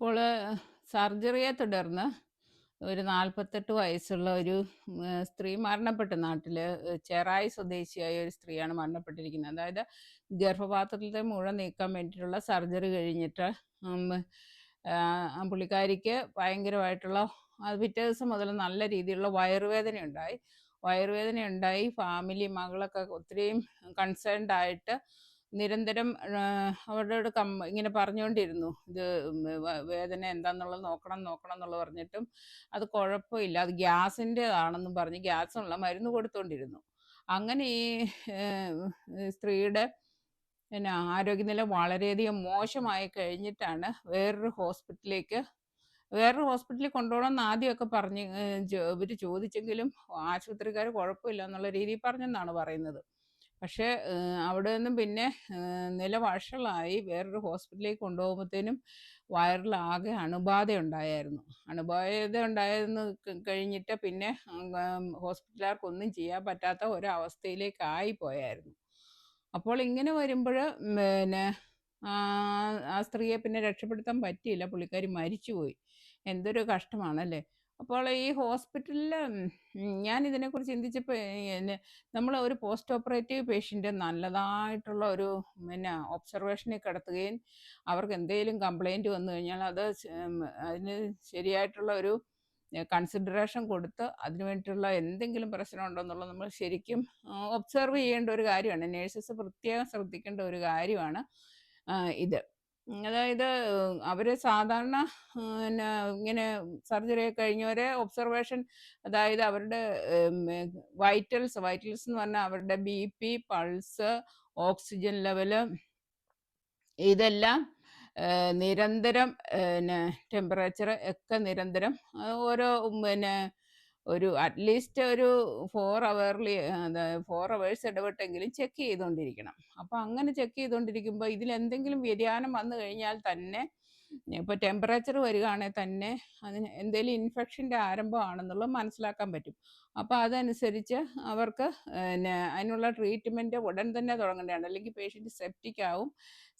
ഇപ്പോൾ സർജറിയെ തുടർന്ന് ഒരു നാൽപ്പത്തെട്ട് വയസ്സുള്ള ഒരു സ്ത്രീ മരണപ്പെട്ട. നാട്ടിൽ ചെറായി സ്വദേശിയായ ഒരു സ്ത്രീയാണ് മരണപ്പെട്ടിരിക്കുന്നത്. അതായത് ഗർഭപാത്രത്തിലെ മുഴ നീക്കാൻ വേണ്ടിയിട്ടുള്ള സർജറി കഴിഞ്ഞിട്ട് പുള്ളിക്കാരിക്ക് ഭയങ്കരമായിട്ടുള്ള അത് പിറ്റേ ദിവസം മുതൽ നല്ല രീതിയിലുള്ള വയറുവേദന ഉണ്ടായി വയറുവേദന ഉണ്ടായി ഫാമിലി മകളൊക്കെ ഒത്തിരിയും കൺസേൺഡ് ആയിട്ട് നിരന്തരം അവരോട് കം ഇങ്ങനെ പറഞ്ഞുകൊണ്ടിരുന്നു ഇത് വേദന എന്താന്നുള്ളത് നോക്കണം നോക്കണം എന്നുള്ളത് പറഞ്ഞിട്ടും അത് കുഴപ്പമില്ല. അത് ഗ്യാസിന്റെതാണെന്നും പറഞ്ഞ് ഗ്യാസുള്ള മരുന്ന് കൊടുത്തുകൊണ്ടിരുന്നു അങ്ങനെ ഈ സ്ത്രീയുടെ പിന്നെ ആരോഗ്യനില വളരെയധികം മോശമായി കഴിഞ്ഞിട്ടാണ് വേറൊരു ഹോസ്പിറ്റലിലേക്ക് വേറൊരു ഹോസ്പിറ്റലിൽ കൊണ്ടുപോകണം ആദ്യമൊക്കെ പറഞ്ഞ് ഇവർ ചോദിച്ചെങ്കിലും ആശുപത്രിക്കാർ കുഴപ്പമില്ല എന്നുള്ള രീതിയിൽ പറഞ്ഞെന്നാണ് പറയുന്നത്. പക്ഷേ അവിടെ നിന്നും പിന്നെ നില വഷളായി വേറൊരു ഹോസ്പിറ്റലിലേക്ക് കൊണ്ടുപോകുമ്പോഴത്തേനും വയറിലാകെ അണുബാധ ഉണ്ടായിരുന്നു അണുബാധ ഉണ്ടായിരുന്നു കഴിഞ്ഞിട്ട് പിന്നെ ഹോസ്പിറ്റലുകാർക്കൊന്നും ചെയ്യാൻ പറ്റാത്ത ഒരവസ്ഥയിലേക്കായി പോയായിരുന്നു. അപ്പോൾ ഇങ്ങനെ വരുമ്പോൾ പിന്നെ ആ സ്ത്രീയെ പിന്നെ രക്ഷപ്പെടുത്താൻ പറ്റിയില്ല. പുള്ളിക്കാരി മരിച്ചുപോയി. എന്തൊരു കഷ്ടമാണല്ലേ? അപ്പോൾ ഈ ഹോസ്പിറ്റലിൽ ഞാൻ ഇതിനെക്കുറിച്ച് ചിന്തിച്ചപ്പോൾ നമ്മൾ ഒരു പോസ്റ്റ് ഓപ്പറേറ്റീവ് പേഷ്യന്റ് നല്ലതായിട്ടുള്ള ഒരു പിന്നെ ഒബ്സർവേഷനിൽ കിടത്തുകയും അവർക്ക് എന്തെങ്കിലും കംപ്ലൈന്റ് വന്നു കഴിഞ്ഞാൽ അത് അതിന് ശരിയായിട്ടുള്ള ഒരു കൺസിഡറേഷൻ കൊടുത്ത് അതിന് വേണ്ടിയിട്ടുള്ള എന്തെങ്കിലും പ്രശ്നം ഉണ്ടോ എന്നുള്ളത് നമ്മൾ ശരിക്കും ഒബ്സർവ് ചെയ്യേണ്ട ഒരു കാര്യമാണ്. നേഴ്സസ് പ്രത്യേകം ശ്രദ്ധിക്കേണ്ട ഒരു കാര്യമാണ് ഇത്. അതായത് അവർ സാധാരണ പിന്നെ ഇങ്ങനെ സർജറി കഴിഞ്ഞവരെ ഒബ്സർവേഷൻ അതായത് അവരുടെ വൈറ്റൽസ് വൈറ്റൽസ് എന്ന് പറഞ്ഞാൽ അവരുടെ B P pulse oxygen level ഇതെല്ലാം നിരന്തരം പിന്നെ ടെമ്പറേച്ചർ ഒക്കെ നിരന്തരം ഓരോ പിന്നെ ഒരു അറ്റ്ലീസ്റ്റ് ഒരു ഫോർ അവർലി ഫോർ അവേഴ്സ് ഇടപെട്ടെങ്കിലും ചെക്ക് ചെയ്തുകൊണ്ടിരിക്കണം അപ്പോൾ അങ്ങനെ ചെക്ക് ചെയ്തുകൊണ്ടിരിക്കുമ്പോൾ ഇതിൽ എന്തെങ്കിലും വ്യതിയാനം വന്നു കഴിഞ്ഞാൽ തന്നെ ഇപ്പോൾ ടെമ്പറേച്ചർ വരികയാണെങ്കിൽ തന്നെ അതിന് എന്തെങ്കിലും ഇൻഫെക്ഷന്റെ ആരംഭമാണെന്നുള്ളത് മനസ്സിലാക്കാൻ പറ്റും. അപ്പോൾ അതനുസരിച്ച് അവർക്ക് അതിനുള്ള ട്രീറ്റ്മെന്റ് ഉടൻ തന്നെ തുടങ്ങേണ്ടതാണ്. അല്ലെങ്കിൽ പേഷ്യന്റ് സെപ്റ്റിക് ആവും.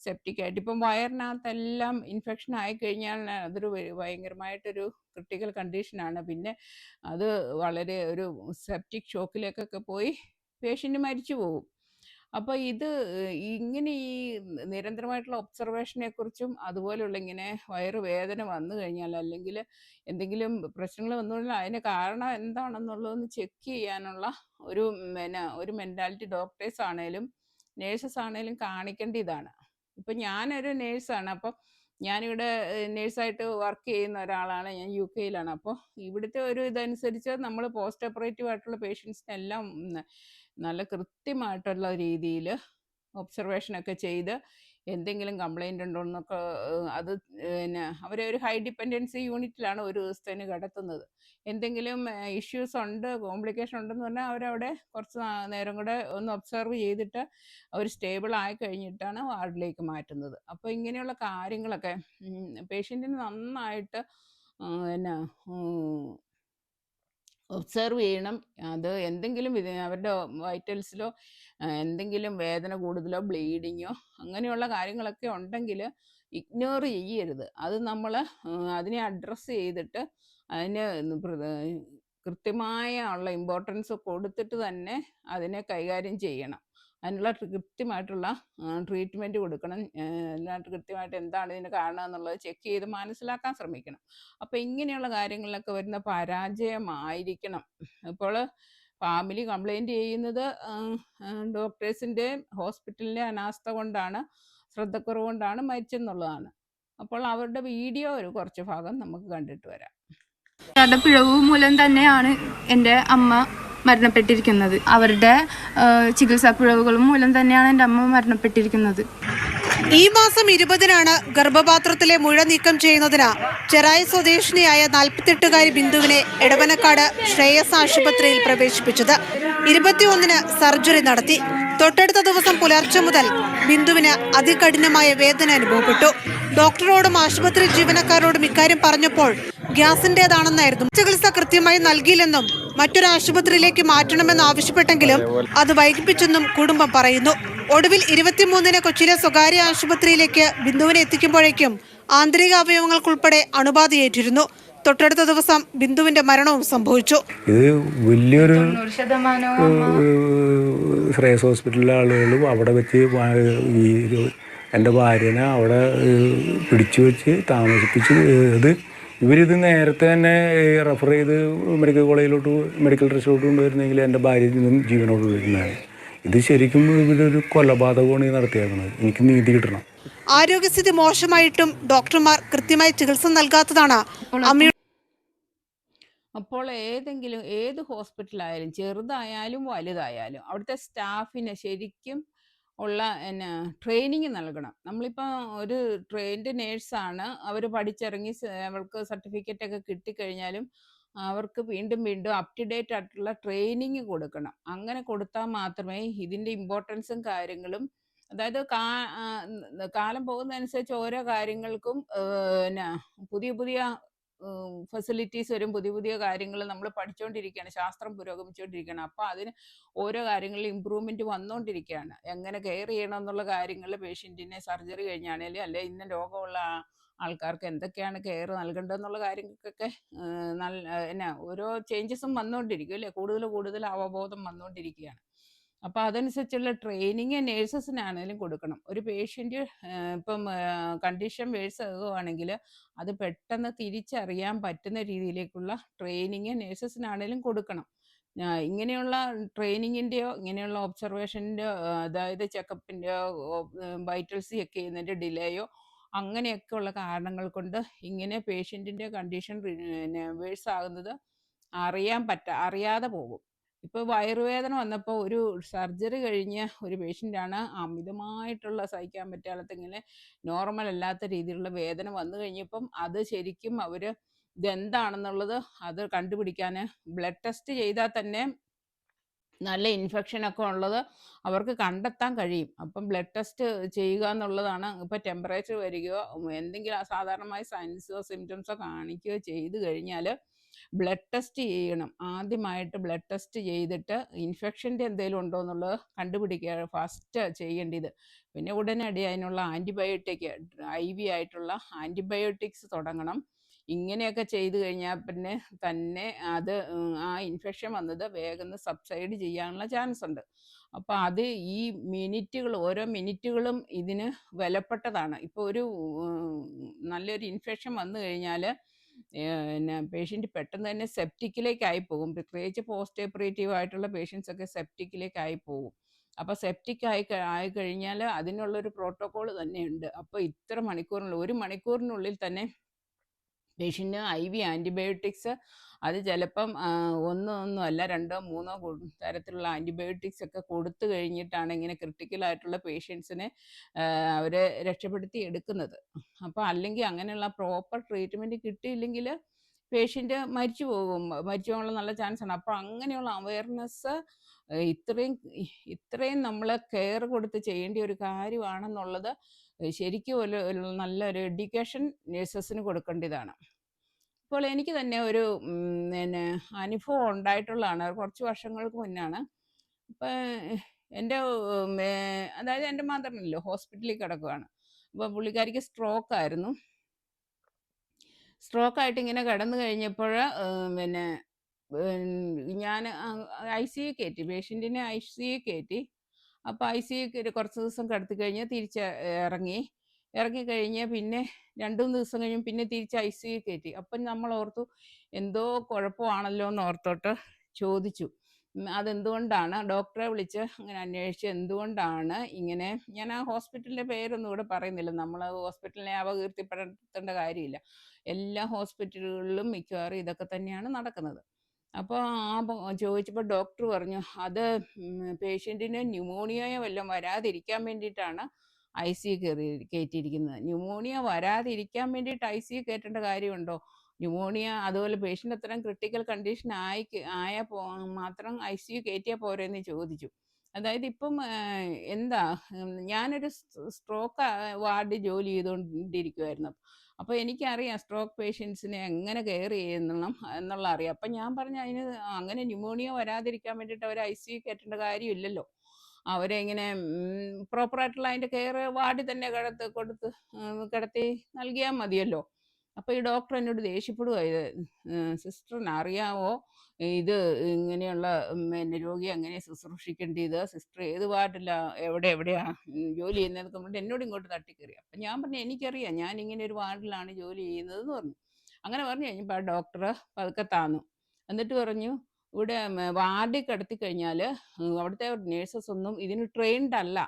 സെപ്റ്റിക് ആയിട്ട്. ഇപ്പം വയറിനകത്തെല്ലാം ഇൻഫെക്ഷൻ ആയി കഴിഞ്ഞാൽ അതൊരു ഭയങ്കരമായിട്ടൊരു ക്രിട്ടിക്കൽ കണ്ടീഷനാണ് പിന്നെ അത് വളരെ ഒരു സെപ്റ്റിക് ഷോക്കിലേക്കൊക്കെ പോയി പേഷ്യന്റ് മരിച്ചു പോകും. അപ്പോൾ ഇത് ഇങ്ങനെ ഈ നിരന്തരമായിട്ടുള്ള ഒബ്സർവേഷനെ കുറിച്ചും അതുപോലെയുള്ള ഇങ്ങനെ വയറുവേദന വന്നു കഴിഞ്ഞാൽ അല്ലെങ്കിൽ എന്തെങ്കിലും പ്രശ്നങ്ങൾ വന്നു കഴിഞ്ഞാൽ അതിന് കാരണം എന്താണെന്നുള്ളതെന്ന് ചെക്ക് ചെയ്യാനുള്ള ഒരു പിന്നെ ഒരു മെന്റാലിറ്റി ഡോക്ടേഴ്സ് ആണേലും നേഴ്സസ് ആണേലും കാണിക്കേണ്ട ഇതാണ്. ഇപ്പം ഞാനൊരു നേഴ്സാണ്. അപ്പം ഞാനിവിടെ നേഴ്സായിട്ട് വർക്ക് ചെയ്യുന്ന ഒരാളാണ്. ഞാൻ യു കെയിലാണ് അപ്പോൾ ഇവിടുത്തെ ഒരു ഇതനുസരിച്ച് നമ്മൾ പോസ്റ്റ് ഓപ്പറേറ്റീവ് ആയിട്ടുള്ള പേഷ്യൻസിനെല്ലാം നല്ല കൃത്യമായിട്ടുള്ള രീതിയിൽ ഒബ്സർവേഷനൊക്കെ ചെയ്ത് എന്തെങ്കിലും കംപ്ലൈന്റ് ഉണ്ടോ എന്നൊക്കെ അത് പിന്നെ അവരെ ഒരു ഹൈ ഡിപ്പെൻഡൻസി യൂണിറ്റിലാണ് ഒരു ദിവസത്തേന് കിടത്തുന്നത്. എന്തെങ്കിലും ഇഷ്യൂസ് ഉണ്ട് കോംപ്ലിക്കേഷൻ ഉണ്ടെന്ന് പറഞ്ഞാൽ അവരവിടെ കുറച്ച് നേരം കൂടെ ഒന്ന് ഒബ്സർവ് ചെയ്തിട്ട് അവർ സ്റ്റേബിൾ ആയി കഴിഞ്ഞിട്ടാണ് വാർഡിലേക്ക് മാറ്റുന്നത്. അപ്പോൾ ഇങ്ങനെയുള്ള കാര്യങ്ങളൊക്കെ പേഷ്യന്റിന് നന്നായിട്ട് പിന്നെ ഒബ്സർവ് ചെയ്യണം. അത് എന്തെങ്കിലും അവരുടെ വൈറ്റൽസിലോ എന്തെങ്കിലും വേദന കൂടുതലോ ബ്ലീഡിങ്ങോ അങ്ങനെയുള്ള കാര്യങ്ങളൊക്കെ ഉണ്ടെങ്കിൽ ഇഗ്നോർ ചെയ്യരുത്. അത് നമ്മൾ അതിനെ അഡ്രസ്സ് ചെയ്തിട്ട് അതിന് കൃത്യമായ ഉള്ള ഇമ്പോർട്ടൻസ് കൊടുത്തിട്ട് തന്നെ അതിനെ കൈകാര്യം ചെയ്യണം. അതിനുള്ള കൃത്യമായിട്ടുള്ള ട്രീറ്റ്മെന്റ് കൊടുക്കണം. അതിനായിട്ട് കൃത്യമായിട്ട് എന്താണ് ഇതിന് കാരണം എന്നുള്ളത് ചെക്ക് ചെയ്ത് മനസ്സിലാക്കാൻ ശ്രമിക്കണം. അപ്പോൾ ഇങ്ങനെയുള്ള കാര്യങ്ങളിലൊക്കെ വരുന്ന പരാജയമായിരിക്കണം. ഇപ്പോൾ ഫാമിലി കംപ്ലൈന്റ് ചെയ്യുന്നത് ഡോക്ടേഴ്സിന്റെ ഹോസ്പിറ്റലിന്റെ അനാസ്ഥ കൊണ്ടാണ് ശ്രദ്ധക്കുറവ് കൊണ്ടാണ് മരിച്ചെന്നുള്ളതാണ്. അപ്പോൾ അവരുടെ വീഡിയോ ഒരു കുറച്ച് ഭാഗം നമുക്ക് കണ്ടിട്ട് വരാം. പിഴവ് മൂലം തന്നെയാണ് എന്റെ അമ്മ മരണപ്പെട്ടിരിക്കുന്നത്. അവരുടെ ചികിത്സാ പിഴവുകളും മൂലം തന്നെയാണ് എന്റെ അമ്മ മരണപ്പെട്ടിരിക്കുന്നത്. ഈ മാസം ഇരുപതിനാണ് ഗർഭപാത്രത്തിലെ മുഴ നീക്കം ചെയ്യുന്നതിന് ചെറായി സ്വദേശിനിയായ നാൽപ്പത്തെട്ടുകാരി ബിന്ദുവിനെ എടവനക്കാട് ശ്രേയസ് ആശുപത്രിയിൽ പ്രവേശിപ്പിച്ചത്. ഇരുപത്തിയൊന്നിന് സർജറി നടത്തി. തൊട്ടടുത്ത ദിവസം പുലർച്ചെ മുതൽ ബിന്ദുവിന് അതികഠിനമായ വേദന അനുഭവപ്പെട്ടു. ഡോക്ടറോടും ആശുപത്രി ജീവനക്കാരോടും ഇക്കാര്യം പറഞ്ഞപ്പോൾ ഗ്യാസിന്റേതാണെന്നായിരുന്നു. ചികിത്സ കൃത്യമായി നൽകിയില്ലെന്നും മറ്റൊരു ആശുപത്രിയിലേക്ക് മാറ്റണമെന്ന് ആവശ്യപ്പെട്ടെങ്കിലും അത് വൈകിപ്പിച്ചെന്നും കുടുംബം പറയുന്നു. ഒടുവിൽ ഇരുപത്തിമൂന്നിന് കൊച്ചിയിലെ സ്വകാര്യ ആശുപത്രിയിലേക്ക് ബിന്ദുവിനെ എത്തിക്കുമ്പോഴേക്കും ആന്തരിക അവയവങ്ങൾക്കുൾപ്പെടെ അണുബാധയേറ്റിരുന്നു. തൊട്ടടുത്ത ദിവസം ബിന്ദുവിന്റെ മരണവും സംഭവിച്ചു. ഇത് വലിയൊരു ശ്രേയസ് ഹോസ്പിറ്റലിലെ ആളുകളും അവിടെ വെച്ച് ഈ എന്റെ ഭാര്യനെ അവിടെ പിടിച്ചു വെച്ച് താമസിപ്പിച്ച് ഇത് ഇവരിത് നേരത്തെ തന്നെ റെഫർ ചെയ്ത് മെഡിക്കൽ കോളേജിലോട്ട് മെഡിക്കൽ ട്രസ്റ്റിലോട്ട് കൊണ്ടുവരുന്നെങ്കിൽ എന്റെ ഭാര്യ ഇന്നും ജീവനോട് വരുന്നതാണ് ഇത് ശരിക്കും ഇവരൊരു കൊലപാതകമാണ് ഈ നടത്തിയേക്കുന്നത്. എനിക്ക് നീതി കിട്ടണം. ആരോഗ്യസ്ഥിതി മോശമായിട്ടും ഡോക്ടർമാർ കൃത്യമായി ചികിത്സ നൽകാത്തതാണ് അമ്മയുടെ അപ്പോൾ ഏതെങ്കിലും ഏത് ഹോസ്പിറ്റലായാലും ചെറുതായാലും വലുതായാലും അവിടുത്തെ സ്റ്റാഫിനെ ശരിക്കും ഉള്ള എന്നാ ട്രെയിനിങ് നൽകണം. നമ്മളിപ്പോൾ ഒരു ട്രെയിൻഡ് നേഴ്സാണ്. അവർ പഠിച്ചിറങ്ങി അവൾക്ക് സർട്ടിഫിക്കറ്റ് ഒക്കെ കിട്ടിക്കഴിഞ്ഞാലും അവർക്ക് വീണ്ടും വീണ്ടും അപ് ടു ഡേറ്റ് ആയിട്ടുള്ള ട്രെയിനിങ് കൊടുക്കണം. അങ്ങനെ കൊടുത്താൽ മാത്രമേ ഇതിന്റെ ഇമ്പോർട്ടൻസും കാര്യങ്ങളും അതായത് കാ കാലം പോകുന്നതനുസരിച്ച് ഓരോ കാര്യങ്ങൾക്കും പിന്നെ പുതിയ പുതിയ ഫെസിലിറ്റീസ് വരും പുതിയ പുതിയ കാര്യങ്ങൾ നമ്മൾ പഠിച്ചുകൊണ്ടിരിക്കുകയാണ് ശാസ്ത്രം പുരോഗമിച്ചുകൊണ്ടിരിക്കുകയാണ് അപ്പോൾ അതിന് ഓരോ കാര്യങ്ങളിൽ ഇമ്പ്രൂവ്മെന്റ് വന്നുകൊണ്ടിരിക്കുകയാണ് എങ്ങനെ കെയർ ചെയ്യണം എന്നുള്ള കാര്യങ്ങൾ പേഷ്യന്റിനെ സർജറി കഴിഞ്ഞാണേലും അല്ലെ ഇന്ന രോഗമുള്ള ആൾക്കാർക്ക് എന്തൊക്കെയാണ് കെയർ നൽകേണ്ടതെന്നുള്ള കാര്യങ്ങൾക്കൊക്കെ നല്ല എന്നാ ഓരോ ചേഞ്ചസും വന്നുകൊണ്ടിരിക്കും അല്ലേ? കൂടുതൽ കൂടുതൽ അവബോധം വന്നുകൊണ്ടിരിക്കുകയാണ് അപ്പോൾ അതനുസരിച്ചുള്ള ട്രെയിനിങ് നേഴ്സസിനാണെങ്കിലും കൊടുക്കണം. ഒരു പേഷ്യന്റ് ഇപ്പം കണ്ടീഷൻ വേഴ്സ് ആകുവാണെങ്കിൽ അത് പെട്ടെന്ന് തിരിച്ചറിയാൻ പറ്റുന്ന രീതിയിലേക്കുള്ള ട്രെയിനിങ് നേഴ്സസിനാണെങ്കിലും കൊടുക്കണം. ഇങ്ങനെയുള്ള ട്രെയിനിങ്ങിന്റെയോ ഇങ്ങനെയുള്ള ഒബ്സർവേഷന്റെയോ അതായത് ചെക്കപ്പിന്റെയോ വൈറ്റൽസ് ചെക്ക് ചെയ്യുന്നതിന്റെ ഡിലേയോ അങ്ങനെയൊക്കെ ഉള്ള കാരണങ്ങൾ കൊണ്ട് ഇങ്ങനെ പേഷ്യന്റിന്റെ കണ്ടീഷൻ വേഴ്സ് ആകുന്നത് അറിയാൻ പറ്റ അറിയാതെ പോകും. ഇപ്പോൾ വയറുവേദന വന്നപ്പോൾ ഒരു സർജറി കഴിഞ്ഞ ഒരു പേഷ്യന്റാണ് അമിതമായിട്ടുള്ള സഹിക്കാൻ പറ്റാത്ത ഇങ്ങനെ നോർമൽ അല്ലാത്ത രീതിയിലുള്ള വേദന വന്നു കഴിഞ്ഞപ്പം അത് ശരിക്കും അവർ ഇതെന്താണെന്നുള്ളത് അത് കണ്ടുപിടിക്കാൻ ബ്ലഡ് ടെസ്റ്റ് ചെയ്താൽ തന്നെ നല്ല ഇൻഫെക്ഷൻ ഒക്കെ ഉള്ളത് അവർക്ക് കണ്ടെത്താൻ കഴിയും. അപ്പം ബ്ലഡ് ടെസ്റ്റ് ചെയ്യുക എന്നുള്ളതാണ് ഇപ്പോൾ ടെമ്പറേച്ചർ വരികയോ എന്തെങ്കിലും അസാധാരണമായ സൈൻസോ സിംറ്റംസോ കാണിക്കുകയോ ചെയ്തു കഴിഞ്ഞാൽ ബ്ലഡ് ടെസ്റ്റ് ചെയ്യണം. ആദ്യമായിട്ട് ബ്ലഡ് ടെസ്റ്റ് ചെയ്തിട്ട് ഇൻഫെക്ഷന്റെ എന്തെങ്കിലും ഉണ്ടോ എന്നുള്ളത് കണ്ടുപിടിക്കുക ഫസ്റ്റ് ചെയ്യേണ്ടത്. പിന്നെ ഉടനടി അതിനുള്ള ആന്റിബയോട്ടിക് ഐ വി ആയിട്ടുള്ള ആന്റിബയോട്ടിക്സ് തുടങ്ങണം. ഇങ്ങനെയൊക്കെ ചെയ്തു കഴിഞ്ഞാൽ പിന്നെ തന്നെ അത് ആ ഇൻഫെക്ഷൻ വന്നത് വേഗം സബ്സൈഡ് ചെയ്യാനുള്ള ചാൻസ് ഉണ്ട്. അപ്പോൾ അത് ഈ മിനിറ്റുകൾ ഓരോ മിനിറ്റുകളും ഇതിന് വിലപ്പെട്ടതാണ്. ഇപ്പോൾ ഒരു നല്ലൊരു ഇൻഫെക്ഷൻ വന്നു കഴിഞ്ഞാൽ പിന്നെ പേഷ്യന്റ് പെട്ടെന്ന് തന്നെ സെപ്റ്റിക്കിലേക്ക് ആയിപ്പോകും പോകും. പ്രത്യേകിച്ച് പോസ്റ്റ് ഓപ്പറേറ്റീവ് ആയിട്ടുള്ള പേഷ്യൻസ് ഒക്കെ സെപ്റ്റിക്കിലേക്ക് ആയിപ്പോകും പോകും. അപ്പോൾ സെപ്റ്റിക് ആയി ആയി കഴിഞ്ഞാൽ അതിനുള്ളൊരു പ്രോട്ടോകോൾ തന്നെയുണ്ട്. അപ്പോൾ ഇത്ര മണിക്കൂറിനുള്ളിൽ ഒരു മണിക്കൂറിനുള്ളിൽ തന്നെ പേഷ്യന്റിന് ഐ വി ആന്റിബയോട്ടിക്സ് അത് ചിലപ്പം ഒന്നോ ഒന്നോ അല്ല രണ്ടോ മൂന്നോ തരത്തിലുള്ള ആന്റിബയോട്ടിക്സ് ഒക്കെ കൊടുത്തു കഴിഞ്ഞിട്ടാണ് ഇങ്ങനെ ക്രിട്ടിക്കൽ ആയിട്ടുള്ള പേഷ്യൻസിനെ അവരെ രക്ഷപ്പെടുത്തി എടുക്കുന്നത്. അപ്പോൾ അല്ലെങ്കിൽ അങ്ങനെയുള്ള പ്രോപ്പർ ട്രീറ്റ്മെന്റ് കിട്ടിയില്ലെങ്കിൽ പേഷ്യന്റ് മരിച്ചു പോകും മരിച്ചു പോകാനുള്ള നല്ല ചാൻസ് ആണ് അപ്പോൾ അങ്ങനെയുള്ള അവയർനെസ് ഇത്രയും ഇത്രയും നമ്മൾ കെയർ കൊടുത്ത് ചെയ്യേണ്ട ഒരു കാര്യമാണെന്നുള്ളത് ശരിക്കും ഒരു നല്ലൊരു എഡ്യൂക്കേഷൻ നേഴ്സസിന് കൊടുക്കേണ്ടതാണ്. ഇപ്പോൾ എനിക്ക് തന്നെ ഒരു പിന്നെ അനുഭവം ഉണ്ടായിട്ടുള്ളതാണ്. കുറച്ച് വർഷങ്ങൾക്ക് മുന്നാണ്. ഇപ്പം എന്റെ അതായത് എന്റെ മദറിനല്ലോ ഹോസ്പിറ്റലിൽ കിടക്കുകയാണ് അപ്പോൾ പുള്ളിക്കാരിക്ക് സ്ട്രോക്ക് ആയിരുന്നു. സ്ട്രോക്ക് ആയിട്ട് ഇങ്ങനെ കിടന്നു കഴിഞ്ഞപ്പോൾ പിന്നെ ഞാൻ ഐ സി യു കയറ്റി പേഷ്യന്റിനെ ഐ സി യു കയറ്റി അപ്പോൾ ഐ സി യു കുറച്ച് ദിവസം കിടത്തി കഴിഞ്ഞ് തിരിച്ച് ഇറങ്ങി. ഇറങ്ങി കഴിഞ്ഞ് പിന്നെ രണ്ടു മൂന്ന് ദിവസം കഴിഞ്ഞ് പിന്നെ തിരിച്ച് ഐ സി യു കയറ്റി അപ്പം നമ്മൾ ഓർത്തു എന്തോ കുഴപ്പമാണല്ലോ എന്ന് ഓർത്തോട്ട് ചോദിച്ചു. അതെന്തുകൊണ്ടാണ്? ഡോക്ടറെ വിളിച്ച് അങ്ങനെ അന്വേഷിച്ച് എന്തുകൊണ്ടാണ് ഇങ്ങനെ ഞാൻ ആ ഹോസ്പിറ്റലിന്റെ പേരൊന്നും ഇവിടെ പറയുന്നില്ല. നമ്മൾ ഹോസ്പിറ്റലിനെ അപകീർത്തിപ്പെടുത്തേണ്ട കാര്യമില്ല. എല്ലാ ഹോസ്പിറ്റലുകളിലും മിക്കവാറും ഇതൊക്കെ തന്നെയാണ് നടക്കുന്നത്. അപ്പോൾ ആ ചോദിച്ചപ്പോൾ ഡോക്ടർ പറഞ്ഞു അത് പേഷ്യന്റിന് ന്യൂമോണിയയോ വല്ലതും വരാതിരിക്കാൻ വേണ്ടിയിട്ടാണ് ഐ സി കയറി കയറ്റിയിരിക്കുന്നത് ന്യൂമോണിയ വരാതിരിക്കാൻ വേണ്ടിയിട്ട് ഐ സി കയറ്റേണ്ട കാര്യമുണ്ടോ? ന്യൂമോണിയ അതുപോലെ പേഷ്യന്റ് അത്രയും ക്രിട്ടിക്കൽ കണ്ടീഷൻ ആയി ആയ പോ മാത്രം ഐ സി യു കയറ്റിയാൽ പോരെന്ന് ചോദിച്ചു. അതായത് ഇപ്പം എന്താ ഞാനൊരു സ്ട്രോക്ക് വാർഡ് ജോലി ചെയ്തുകൊണ്ടിരിക്കുമായിരുന്നു അപ്പോൾ എനിക്കറിയാം സ്ട്രോക്ക് പേഷ്യൻസിനെ എങ്ങനെ കെയർ ചെയ്യണം എന്നുള്ള അറിയാം. അപ്പം ഞാൻ പറഞ്ഞു അതിന് അങ്ങനെ ന്യൂമോണിയ വരാതിരിക്കാൻ വേണ്ടിയിട്ട് അവർ ഐ സി കയറ്റേണ്ട കാര്യമില്ലല്ലോ. അവരെ ഇങ്ങനെ പ്രോപ്പറായിട്ടുള്ള അതിന്റെ കെയർ വാർഡിൽ തന്നെ കിടത്ത് കൊടുത്ത് കിടത്തി നൽകിയാൽ മതിയല്ലോ. അപ്പോൾ ഈ ഡോക്ടർ എന്നോട് ദേഷ്യപ്പെടുക ഇത് സിസ്റ്ററിന് അറിയാവോ ഇത് ഇങ്ങനെയുള്ള പിന്നെ രോഗിയെ എങ്ങനെ ശുശ്രൂഷിക്കേണ്ടത് സിസ്റ്റർ ഏത് വാർഡില്ല എവിടെ എവിടെയാ ജോലി ചെയ്യുന്നതെന്ന് പറഞ്ഞിട്ട് എന്നോട് ഇങ്ങോട്ട് തട്ടിക്കറി അപ്പം ഞാൻ പറഞ്ഞു എനിക്കറിയാം ഞാൻ ഇങ്ങനെ ഒരു വാർഡിലാണ് ജോലി ചെയ്യുന്നതെന്ന് പറഞ്ഞു. അങ്ങനെ പറഞ്ഞു കഴിഞ്ഞപ്പോൾ ആ ഡോക്ടർ പതുക്കെ താന്നു. എന്നിട്ട് പറഞ്ഞു ഇവിടെ വാർഡിൽ കിടത്തി കഴിഞ്ഞാൽ അവിടുത്തെ നേഴ്സസ് ഒന്നും ഇതിന് ട്രെയിൻഡ് അല്ല.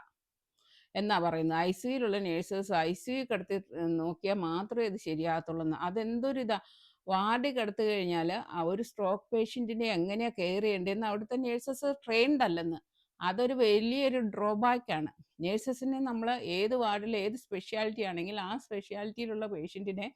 എന്നാ പറയുന്നത്? ഐ സിയിലുള്ള നേഴ്സസ് ഐ സി കിടത്തി നോക്കിയാൽ മാത്രമേ ഇത് ശരിയാകത്തുള്ളൂ അതെന്തൊരിതാ? വാർഡിൽ കിടത്തു കഴിഞ്ഞാൽ ഒരു സ്ട്രോക്ക് പേഷ്യന്റിനെ എങ്ങനെയാണ് കെയർ ചെയ്യേണ്ടതെന്ന് അവിടുത്തെ നേഴ്സസ് ട്രെയിൻഡ് അല്ലെന്ന്. അതൊരു വലിയൊരു ഡ്രോബാക്കാണ്. നേഴ്സസിനെ നമ്മൾ ഏത് വാർഡിൽ ഏത് സ്പെഷ്യാലിറ്റി ആണെങ്കിൽ ആ സ്പെഷ്യാലിറ്റിയിലുള്ള പേഷ്യന്റിനെ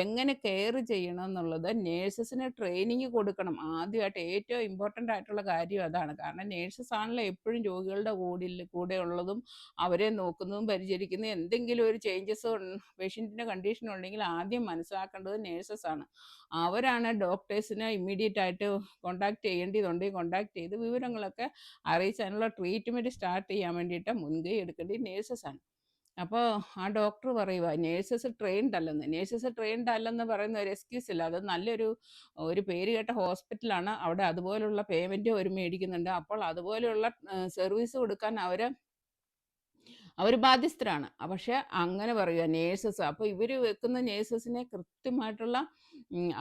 എങ്ങനെ കെയർ ചെയ്യണം എന്നുള്ളത് നേഴ്സസിന് ട്രെയിനിങ് കൊടുക്കണം. ആദ്യമായിട്ട് ഏറ്റവും ഇമ്പോർട്ടന്റ് ആയിട്ടുള്ള കാര്യം അതാണ്. കാരണം നേഴ്സസ് ആണല്ലോ എപ്പോഴും രോഗികളുടെ കൂടിൽ കൂടെ ഉള്ളതും അവരെ നോക്കുന്നതും പരിചരിക്കുന്നതും. എന്തെങ്കിലും ഒരു ചേഞ്ചസ് പേഷ്യന്റിന്റെ കണ്ടീഷൻ ഉണ്ടെങ്കിൽ ആദ്യം മനസ്സിലാക്കേണ്ടത് നേഴ്സസ് ആണ്. അവരാണ് ഡോക്ടേഴ്സിനെ ഇമ്മീഡിയറ്റ് ആയിട്ട് കോണ്ടാക്ട് ചെയ്യേണ്ടതുണ്ട്. കോണ്ടാക്ട് ചെയ്ത് വിവരങ്ങളൊക്കെ അറിയിച്ച് ട്രീറ്റ്മെന്റ് സ്റ്റാർട്ട് ചെയ്യാൻ വേണ്ടിയിട്ട് മുൻകൈ എടുക്കേണ്ടത് നേഴ്സസ് ആണ്. അപ്പോൾ ആ ഡോക്ടർ പറയുക നേഴ്സസ് ട്രെയിൻഡ് അല്ലെന്ന് നേഴ്സസ് ട്രെയിൻഡ് അല്ലെന്ന് പറയുന്ന ഒരു എക്സ്ക്യൂസ് ഇല്ല. അത് നല്ലൊരു ഒരു പേര് കേട്ട ഹോസ്പിറ്റലാണ്. അവിടെ അതുപോലുള്ള പേയ്മെന്റ് അവർ മേടിക്കുന്നുണ്ട്. അപ്പോൾ അതുപോലെയുള്ള സർവീസ് കൊടുക്കാൻ അവർ അവർ ബാധ്യസ്ഥരാണ്. പക്ഷെ അങ്ങനെ പറയുക നേഴ്സസ്. അപ്പോൾ ഇവർ വെക്കുന്ന നേഴ്സസിനെ കൃത്യമായിട്ടുള്ള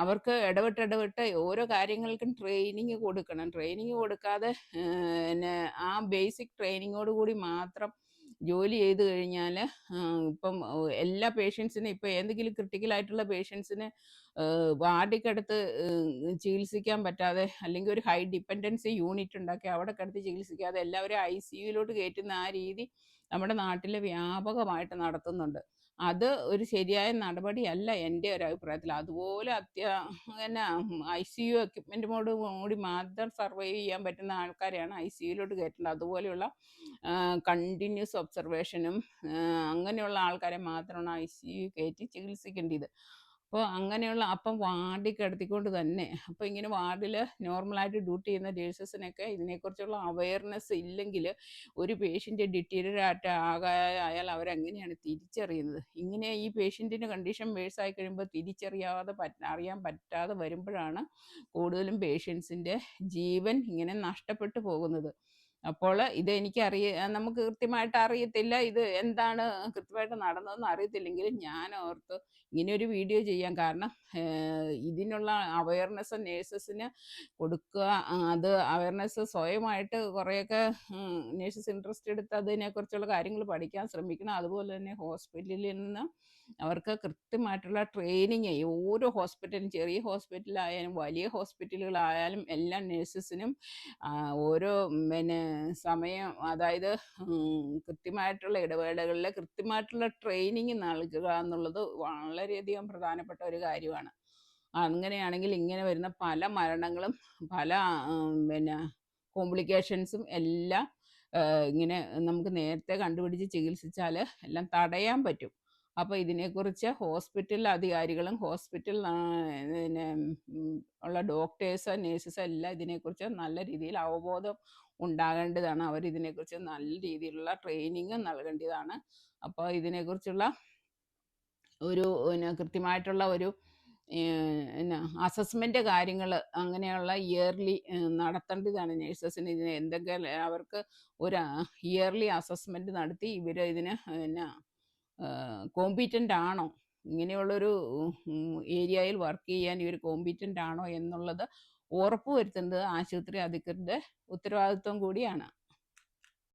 അവർക്ക് ഇടവിട്ട് ഇടവിട്ട് ഓരോ കാര്യങ്ങൾക്കും ട്രെയിനിങ് കൊടുക്കണം. ട്രെയിനിങ് കൊടുക്കാതെ പിന്നെ ആ ബേസിക് ട്രെയിനിങ്ങോട് കൂടി മാത്രം ജോലി ചെയ്ത് കഴിഞ്ഞാൽ ഇപ്പം എല്ലാ പേഷ്യൻസിനും ഇപ്പം ഏതെങ്കിലും ക്രിട്ടിക്കൽ ആയിട്ടുള്ള പേഷ്യൻസിന് വാർഡിക്കടുത്ത് ചികിത്സിക്കാൻ പറ്റാതെ അല്ലെങ്കിൽ ഒരു ഹൈ ഡിപ്പെൻഡൻസി യൂണിറ്റ് ഉണ്ടാക്കി അവിടെ കിടത്തി ചികിത്സിക്കാതെ എല്ലാവരും ഐ സി യുയിലോട്ട് കയറ്റുന്ന ആ രീതി നമ്മുടെ നാട്ടിൽ വ്യാപകമായിട്ട് നടത്തുന്നുണ്ട്. അത് ഒരു ശരിയായ നടപടിയല്ല എന്റെ ഒരു അഭിപ്രായത്തിൽ. അതുപോലെ അത്യ പിന്നെ ഐ സി യു എക്യുപ്മെന്റോട് കൂടി മാത്രം സർവൈവ് ചെയ്യാൻ പറ്റുന്ന ആൾക്കാരെയാണ് ഐ സി യുയിലോട്ട് കയറ്റേണ്ടത്. അതുപോലെയുള്ള കണ്ടിന്യൂസ് ഒബ്സർവേഷനും അങ്ങനെയുള്ള ആൾക്കാരെ മാത്രമാണ് ഐ സി യു കയറ്റി ചികിത്സിക്കേണ്ടത്. അപ്പോൾ അങ്ങനെയുള്ള അപ്പം വാർഡിൽ കിടത്തിക്കൊണ്ട് തന്നെ. അപ്പോൾ ഇങ്ങനെ വാർഡിൽ നോർമലായിട്ട് ഡ്യൂട്ടി ചെയ്യുന്ന നേഴ്സസിനൊക്കെ ഇതിനെക്കുറിച്ചുള്ള അവയർനെസ് ഇല്ലെങ്കിൽ ഒരു പേഷ്യന്റ് ഡിറ്റീരിയറായിട്ട് ആകായാൽ അവരെങ്ങനെയാണ് തിരിച്ചറിയുന്നത്. ഇങ്ങനെ ഈ പേഷ്യന്റിന്റെ കണ്ടീഷൻ വേഴ്സായി കഴിയുമ്പോൾ തിരിച്ചറിയാതെ അറിയാൻ പറ്റാതെ വരുമ്പോഴാണ് കൂടുതലും പേഷ്യൻസിന്റെ ജീവൻ ഇങ്ങനെ നഷ്ടപ്പെട്ടു പോകുന്നത്. അപ്പോൾ ഇത് എനിക്ക് അറിയ നമുക്ക് കൃത്യമായിട്ട് അറിയത്തില്ല ഇത് എന്താണ് കൃത്യമായിട്ട് നടന്നതെന്ന് അറിയത്തില്ലെങ്കിലും ഞാൻ ഓർത്ത് ഇങ്ങനെ ഒരു വീഡിയോ ചെയ്യാൻ കാരണം ഇതിനുള്ള അവയർനെസ് നേഴ്സസിന് കൊടുക്കുക അത് അവയർനെസ് സ്വയമായിട്ട് കുറേയൊക്കെ നേഴ്സസ് ഇൻട്രസ്റ്റ് എടുത്ത് അതിനെക്കുറിച്ചുള്ള കാര്യങ്ങൾ പഠിക്കാൻ ശ്രമിക്കണം. അതുപോലെ തന്നെ ഹോസ്പിറ്റലിൽ നിന്ന് അവർക്ക് കൃത്യമായിട്ടുള്ള ട്രെയിനിങ് ഓരോ ഹോസ്പിറ്റലും ചെറിയ ഹോസ്പിറ്റലായാലും വലിയ ഹോസ്പിറ്റലുകളായാലും എല്ലാ നേഴ്സസിനും ഓരോ പിന്നെ സമയം അതായത് കൃത്യമായിട്ടുള്ള ഇടവേളകളിൽ കൃത്യമായിട്ടുള്ള ട്രെയിനിങ് നൽകുക എന്നുള്ളത് വളരെയധികം പ്രധാനപ്പെട്ട ഒരു കാര്യമാണ്. അങ്ങനെയാണെങ്കിൽ ഇങ്ങനെ വരുന്ന പല മരണങ്ങളും പല പിന്നെ കോംപ്ലിക്കേഷൻസും എല്ലാം ഇങ്ങനെ നമുക്ക് നേരത്തെ കണ്ടുപിടിച്ച് ചികിത്സിച്ചാൽ എല്ലാം തടയാൻ പറ്റും. അപ്പോൾ ഇതിനെക്കുറിച്ച് ഹോസ്പിറ്റൽ അധികാരികളും ഹോസ്പിറ്റൽ പിന്നെ ഉള്ള ഡോക്ടേഴ്സ് നേഴ്സസ് എല്ലാം ഇതിനെക്കുറിച്ച് നല്ല രീതിയിൽ അവബോധം ഉണ്ടാകേണ്ടതാണ്. അവർ ഇതിനെക്കുറിച്ച് നല്ല രീതിയിലുള്ള ട്രെയിനിങ് നൽകേണ്ടതാണ്. അപ്പോൾ ഇതിനെക്കുറിച്ചുള്ള ഒരു പിന്നെ കൃത്യമായിട്ടുള്ള ഒരു പിന്നെ അസസ്മെന്റ് കാര്യങ്ങൾ അങ്ങനെയുള്ള ഇയർലി നടത്തേണ്ടതാണ് നേഴ്സസിന് ഇതിന് എന്തെങ്കിലും അവർക്ക് ഒരു ഇയർലി അസസ്മെന്റ് നടത്തി ഇവർ ഇതിന് പിന്നെ കോമ്പീറ്റന്റ് ആണോ? ഇങ്ങനെയുള്ളൊരു ഏരിയയിൽ വർക്ക് ചെയ്യാൻ ഇവർ കോമ്പീറ്റന്റ് ആണോ എന്നുള്ളത് ഉറപ്പുവരുത്തേണ്ടത് ആശുപത്രി അധികൃതരുടെ ഉത്തരവാദിത്വം കൂടിയാണ്.